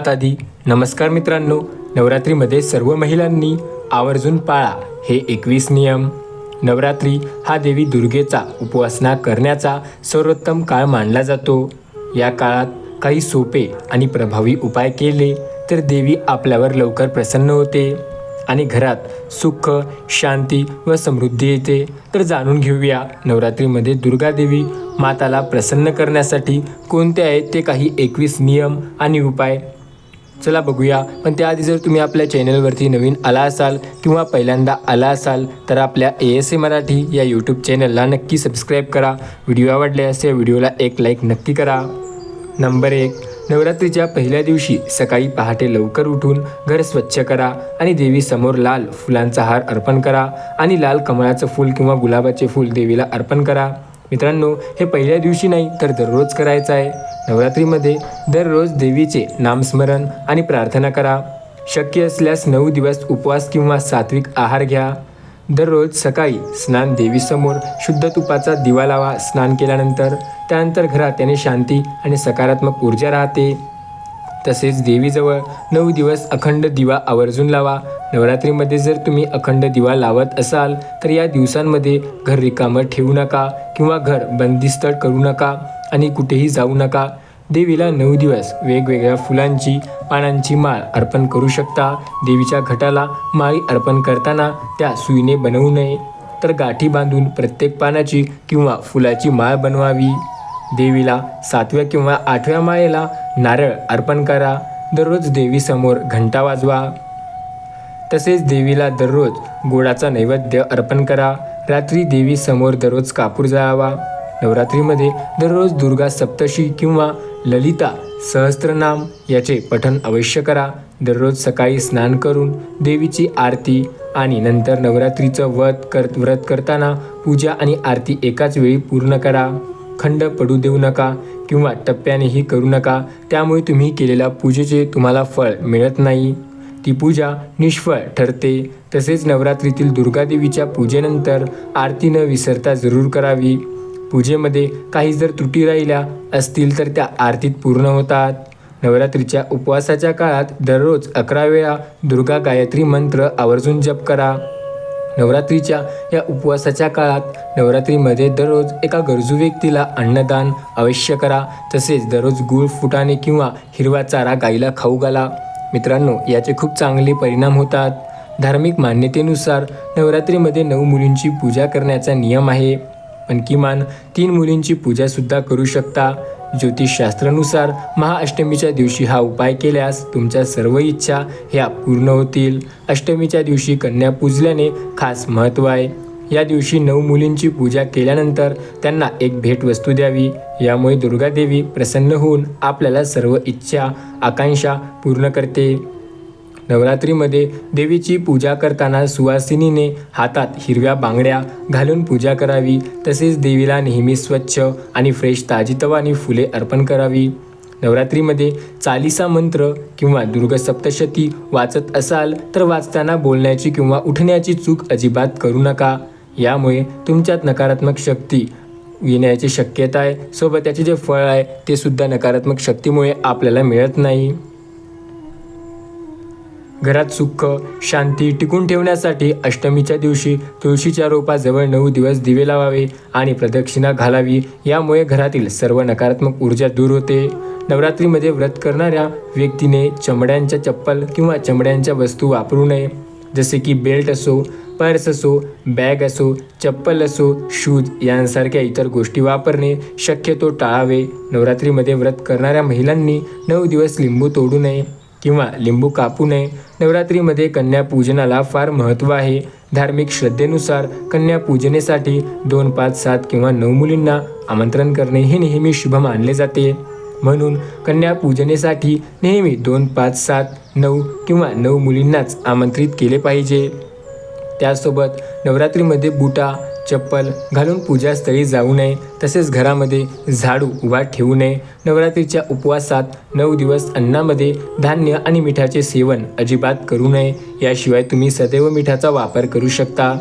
आधी नमस्कार मित्रांनो. नवरात्रीमध्ये सर्व महिलांनी आवर्जून पाळा हे एकवीस नियम. नवरात्री हा देवी दुर्गेचा उपासना करण्याचा सर्वोत्तम काळ मानला जातो. या काळात काही सोपे आणि प्रभावी उपाय केले तर देवी आपल्यावर लवकर प्रसन्न होते आणि घरात सुख शांती व समृद्धी येते. तर जाणून घेऊया नवरात्रीमध्ये दुर्गादेवी माताला प्रसन्न करण्यासाठी कोणते आहेत ते काही एकवीस नियम आणि उपाय. चला बघूया. पण त्याआधी जर तुम्ही आपल्या चॅनलवरती नवीन आला असाल किंवा पहिल्यांदा आला असाल तर आपल्या ए एस ए मराठी या यूट्यूब चॅनलला नक्की सबस्क्राईब करा. व्हिडिओ आवडल्यास या व्हिडिओला एक लाईक नक्की करा. नंबर एक नवरात्रीच्या पहिल्या दिवशी सकाळी पहाटे लवकर उठून घर स्वच्छ करा आणि देवीसमोर लाल फुलांचा हार अर्पण करा आणि लाल कमळाचं फूल किंवा गुलाबाचे फूल देवीला अर्पण करा. मित्रांनो हे पहिल्या दिवशी नाही तर दररोज करायचं आहे. नवरात्रीमध्ये दररोज देवीचे नामस्मरण आणि प्रार्थना करा. शक्य असल्यास नऊ दिवस उपवास किंवा सात्विक आहार घ्या. दररोज सकाळी स्नान देवीसमोर शुद्ध तुपाचा दिवा लावा स्नान केल्यानंतर. त्यानंतर घरात त्याने शांती आणि सकारात्मक ऊर्जा राहते. तसेच देवीजवळ नऊ दिवस अखंड दिवा आवर्जून लावा. नवरात्रीमध्ये जर तुम्ही अखंड दिवा लावत असाल तर या दिवसांमध्ये घर रिकामं ठेवू नका किंवा घर बंदिस्त करू नका. आणि कुठेही जाऊ नका. देवीला नऊ दिवस वेगवेगळ्या फुलांची पानांची माळ अर्पण करू शकता. देवीच्या घटाला माळी अर्पण करताना त्या सुईने बनवू नये. तर गाठी बांधून प्रत्येक पानाची किंवा फुलाची माळ बनवावी. देवीला सातव्या किंवा आठव्या माळेला नारळ अर्पण करा. दररोज देवीसमोर घंटा वाजवा. तसेच देवीला दररोज गोडाचा नैवेद्य अर्पण करा. रात्री देवीसमोर दररोज कापूर जाळावा. नवरात्रीमध्ये दररोज दुर्गा सप्तशी किंवा ललिता सहस्त्रनाम याचे पठण अवश्य करा. दररोज सकाळी स्नान करून देवीची आरती आणि नंतर नवरात्रीचं व्रत कर व्रत करताना पूजा आणि आरती एकाच वेळी पूर्ण करा. खंड पडू देऊ नका किंवा टप्प्यानेही करू नका. त्यामुळे तुम्ही केलेल्या पूजेचे तुम्हाला फळ मिळत नाही. ती पूजा निष्फळ ठरते. तसेच नवरात्रीतील दुर्गादेवीच्या पूजेनंतर आरती न विसरता जरूर करावी. पूजेमध्ये काही जर त्रुटी राहिल्या असतील तर त्या आरतीत पूर्ण होतात. नवरात्रीच्या उपवासाच्या काळात दररोज अकरा वेळा दुर्गा गायत्री मंत्र आवर्जून जप करा. नवरात्रीच्या या उपवासाच्या काळात नवरात्रीमध्ये दररोज एका गरजू व्यक्तीला अन्नदान अवश्य करा. तसेच दररोज गूळ फुटाणे किंवा हिरवा चारा गाईला खाऊ घाला. मित्रांनो याचे खूप चांगले परिणाम होतात. धार्मिक मान्यतेनुसार नवरात्रीमध्ये नऊ मुलींची पूजा करण्याचा नियम आहे. पण किमान तीन मुलींची पूजासुद्धा करू शकता. ज्योतिषशास्त्रानुसार महाअष्टमीच्या दिवशी हा उपाय केल्यास तुमच्या सर्व इच्छा ह्या पूर्ण होतील. अष्टमीच्या दिवशी कन्या पूजल्याने खास महत्त्व आहे. या दिवशी नऊ मुलींची पूजा केल्यानंतर त्यांना एक भेटवस्तू द्यावी. यामुळे दुर्गादेवी प्रसन्न होऊन आपल्याला सर्व इच्छा आकांक्षा पूर्ण करते. नवरात्रीमध्ये देवीची पूजा करताना सुवासिनीने हातात हिरव्या बांगड्या घालून पूजा करावी. तसेच देवीला नेहमी स्वच्छ आणि फ्रेश ताजीतवानी फुले अर्पण करावी. नवरात्रीमध्ये चालिसा मंत्र किंवा दुर्गसप्तशती वाचत असाल तर वाचताना बोलण्याची किंवा उठण्याची चूक अजिबात करू नका. यामुळे तुमच्यात नकारात्मक शक्ती येण्याची शक्यता आहे. सोबत त्याचे जे फळ आहे ते सुद्धा नकारात्मक शक्तीमुळे आपल्याला मिळत नाही. घरात सुख शांती टिकून ठेवण्यासाठी अष्टमीच्या दिवशी तुळशीच्या रोपाजवळ नऊ दिवस दिवे लावावे आणि प्रदक्षिणा घालावी. यामुळे घरातील सर्व नकारात्मक ऊर्जा दूर होते. नवरात्रीमध्ये व्रत करणाऱ्या व्यक्तीने चमड्यांच्या चप्पल किंवा चमड्यांच्या वस्तू वापरू नये. जसे की बेल्ट असो पर्स असो बॅग असो चप्पल असो शूज यांसारख्या इतर गोष्टी वापरणे शक्यतो टाळावे. नवरात्रीमध्ये व्रत करणाऱ्या महिलांनी नऊ दिवस लिंबू तोडू नये. किंवा लिंबू कापू नये. नवरात्रीमध्ये कन्यापूजनाला फार महत्त्व आहे. धार्मिक श्रद्धेनुसार कन्यापूजनेसाठी दोन पाच सात किंवा नऊ मुलींना आमंत्रण करणे हे नेहमी शुभ मानले जाते. म्हणून कन्यापूजनेसाठी नेहमी दोन पाच सात नऊ किंवा नऊ मुलींनाच आमंत्रित केले पाहिजे. त्यासोबत नवरात्रीमध्ये बुटा चप्पल घालून पूजास्थळी जाऊ नये तसेच घरामध्ये झाडू उभा ठेवू नये. नवरात्रीच्या उपवासात नऊ दिवस अन्नामध्ये धान्य आणि मिठाचे सेवन अजिबात करू नये. याशिवाय तुम्ही सदैव मिठाचा वापर करू शकता.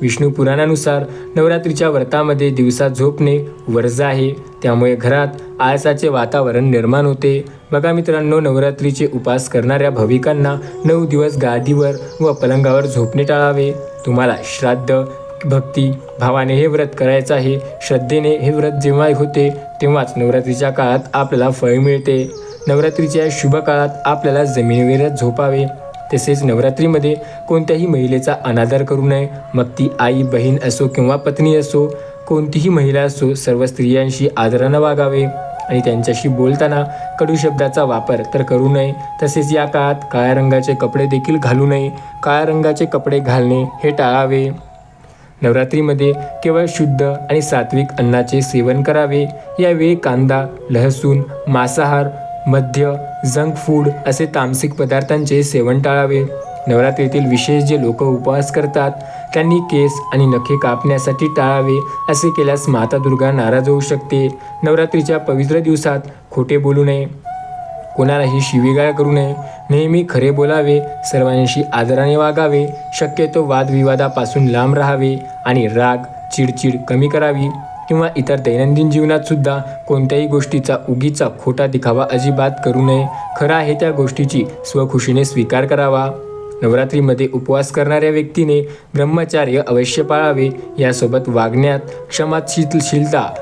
विष्णू पुराणानुसार नवरात्रीच्या व्रतामध्ये दिवसा झोपणे वर्ज आहे. त्यामुळे घरात आळसाचे वातावरण निर्माण होते. बघा मित्रांनो नवरात्रीचे उपास करणाऱ्या भाविकांना नऊ दिवस गादीवर व पलंगावर झोपणे टाळावे. तुम्हाला श्राद्ध भक्ती भावाने हे व्रत करायचं आहे श्रद्धेने हे व्रत जेव्हा होते तेव्हाच नवरात्रीच्या काळात आपल्याला फळ मिळते. नवरात्रीच्या शुभ काळात आपल्याला जमिनीवरच झोपावे. तसेच नवरात्रीमध्ये कोणत्याही महिलेचा अनादर करू नये. मग ती आई बहीण असो किंवा पत्नी असो कोणतीही महिला असो सर्व स्त्रियांशी आदरानं वागावे. आणि त्यांच्याशी बोलताना कडू शब्दाचा वापर तर करू नये. तसेच या काळात काळ्या रंगाचे कपडे देखील घालू नये. काळ्या रंगाचे कपडे घालणे हे टाळावे. नवरात्रीमध्ये केवळ शुद्ध आणि सात्विक अन्नाचे सेवन करावे. यावेळी कांदा लहसून मांसाहार मध्य जंक फूड असे तामसिक पदार्थांचे सेवन टाळावे. नवरात्रीतील विशेष जे लोक उपवास करतात त्यांनी केस आणि नखे कापण्यासाठी टाळावे असे केल्यास माता दुर्गा नाराज होऊ शकते. नवरात्रीच्या पवित्र दिवसात खोटे बोलू नये. कोणालाही शिवीगाळ करू नये. नेहमी खरे बोलावे सर्वांशी आदराने वागावे. शक्यतो वादविवादापासून लांब राहावे आणि राग चिडचिड कमी करावी किंवा इतर दैनंदिन जीवनातसुद्धा कोणत्याही गोष्टीचा उगीचा खोटा दिखावा अजिबात करू नये. खरं आहे त्या गोष्टीची स्वखुशीने स्वीकार करावा. नवरात्रीमध्ये उपवास करणाऱ्या व्यक्तीने ब्रह्मचार्य अवश्य पाळावे. यासोबत वागण्यात क्षमाशीलशीलता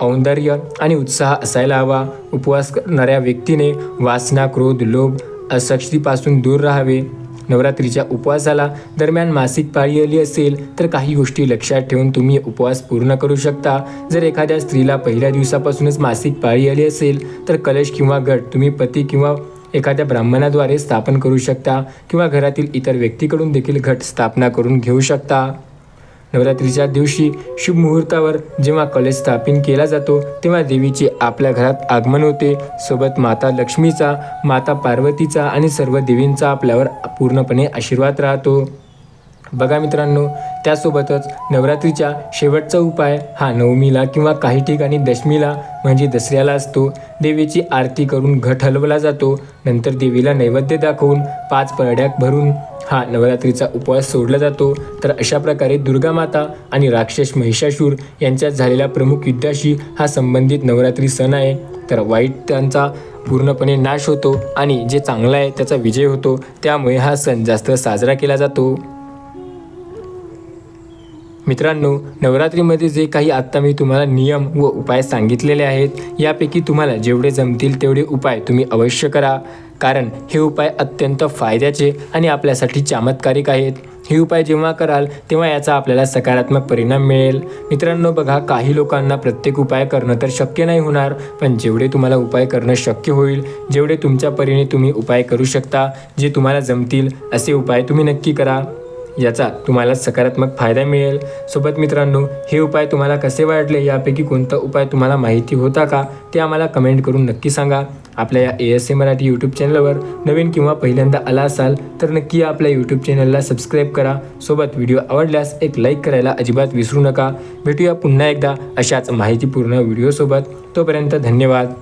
औंदर्य आणि उत्साह असायला हवा. उपवास करणाऱ्या व्यक्तीने वासना क्रोध लोभ असक्तीपासून दूर राहावे. नवरात्रीच्या उपवासाला दरम्यान मासिक पाळी आली असेल तर काही गोष्टी लक्षात ठेवून तुम्ही उपवास पूर्ण करू शकता. जर एखाद्या स्त्रीला पहिल्या दिवसापासूनच मासिक पाळी आली असेल तर कलश किंवा गट तुम्ही पती किंवा एखाद्या ब्राह्मणाद्वारे स्थापन करू शकता किंवा घरातील इतर व्यक्तीकडून देखील घट स्थापना करून घेऊ शकता. नवरात्रीच्या दिवशी शुभ मुहूर्तावर जेव्हा कलश स्थापन केला जातो तेव्हा देवीचे आपल्या घरात आगमन होते. सोबत माता लक्ष्मीचा माता पार्वतीचा आणि सर्व देवींचा आपल्यावर पूर्णपणे आशीर्वाद राहतो. बघा मित्रांनो त्यासोबतच नवरात्रीच्या शेवटचा उपाय हा नवमीला किंवा काही ठिकाणी दशमीला म्हणजे दसऱ्याला असतो. देवीची आरती करून घट हलवला जातो. नंतर देवीला नैवेद्य दाखवून पाच परड्यात भरून हा नवरात्रीचा उपवास सोडला जातो. तर अशा प्रकारे दुर्गा माता आणि राक्षस महिषासूर यांच्यात झालेल्या प्रमुख युद्धाशी हा संबंधित नवरात्री सण आहे. तर वाईट त्यांचा पूर्णपणे नाश होतो आणि जे चांगलं आहे त्याचा विजय होतो. त्यामुळे हा सण जास्त साजरा केला जातो. मित्रांनो नवरात्रीमध्ये जे काही आत्ता मी तुम्हाला नियम व उपाय सांगितलेले आहेत यापैकी तुम्हाला जेवढे जमतील तेवढे उपाय तुम्ही अवश्य करा. कारण हे उपाय अत्यंत फायद्याचे आणि आपल्यासाठी चमत्कारिक आहेत. हे उपाय जेव्हा कराल तेव्हा याचा आपल्याला सकारात्मक परिणाम मिळेल. मित्रांनो बघा काही लोकांना प्रत्येक उपाय करणं तर शक्य नाही होणार पण जेवढे तुम्हाला उपाय करणं शक्य होईल जेवढे तुमच्या परीने तुम्ही उपाय करू शकता जे तुम्हाला जमतील असे उपाय तुम्ही नक्की करा. याचा तुम्हाला सकारात्मक फायदा मिळेल. सोबत मित्रांनो हे उपाय तुम्हाला कसे वाटले यापैकी कोणता उपाय तुम्हाला माहिती होता का ते आम्हाला कमेंट करून नक्की सांगा. आपल्या या A S A Marathi YouTube चॅनलवर नवीन किंवा पहिल्यांदा आला असाल तर नक्की आपल्या यूट्यूब चॅनलला सबस्क्राईब करा. सोबत व्हिडिओ आवडल्यास एक लाईक करायला अजिबात विसरू नका. भेटूया पुन्हा एकदा अशाच माहितीपूर्ण व्हिडिओसोबत तोपर्यंत धन्यवाद.